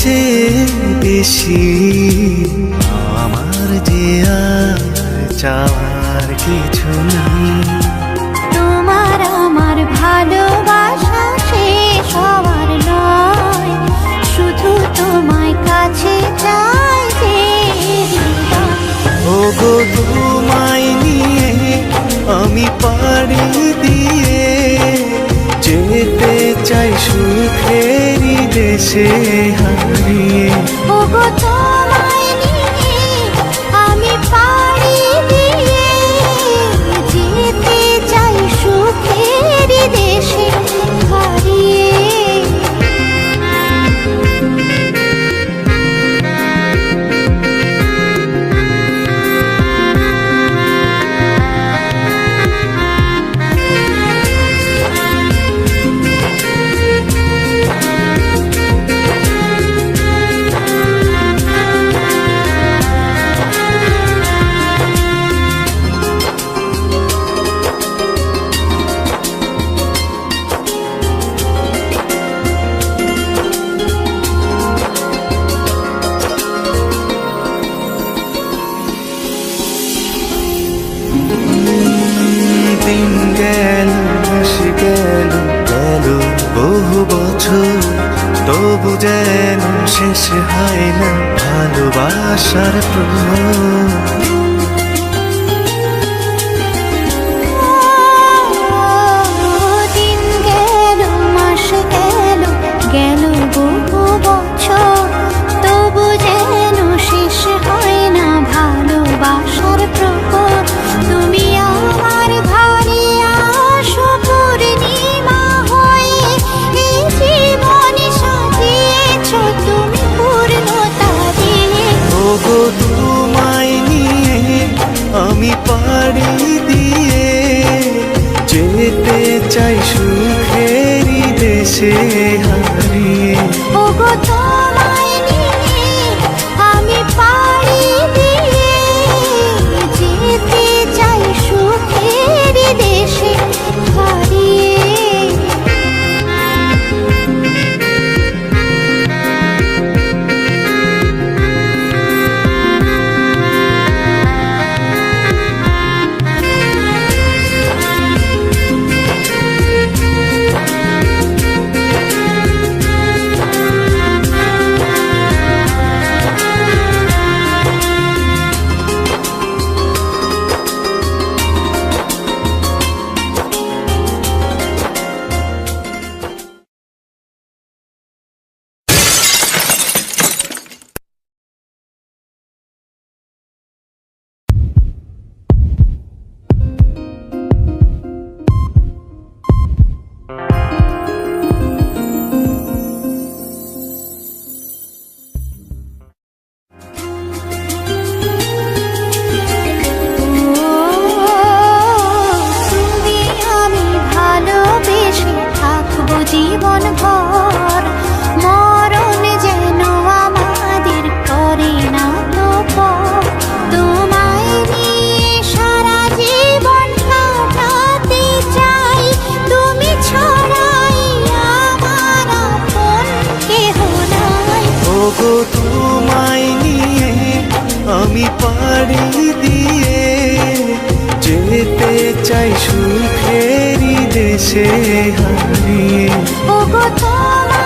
চেয়ে বেশি আমার যে আর চাওয়ার কিছু নেই। দেশে হারিয়ে বহু বছর তবু যেন শেষ হয় না ভালোবাসার প্রহর। দিন যেতে চাই সুখেরি দেশে হারিয়ে। ওগো তোমায় জীবন ভর। মরণ যেন আমাদের করে না তো পর। তোমায় নিয়ে সারা জীবন কাটাতে চাই। তুমি আমি পাড়ি দিয়ে যেতে চাই সুখেরই দেশে হারিয়ে। তোমায়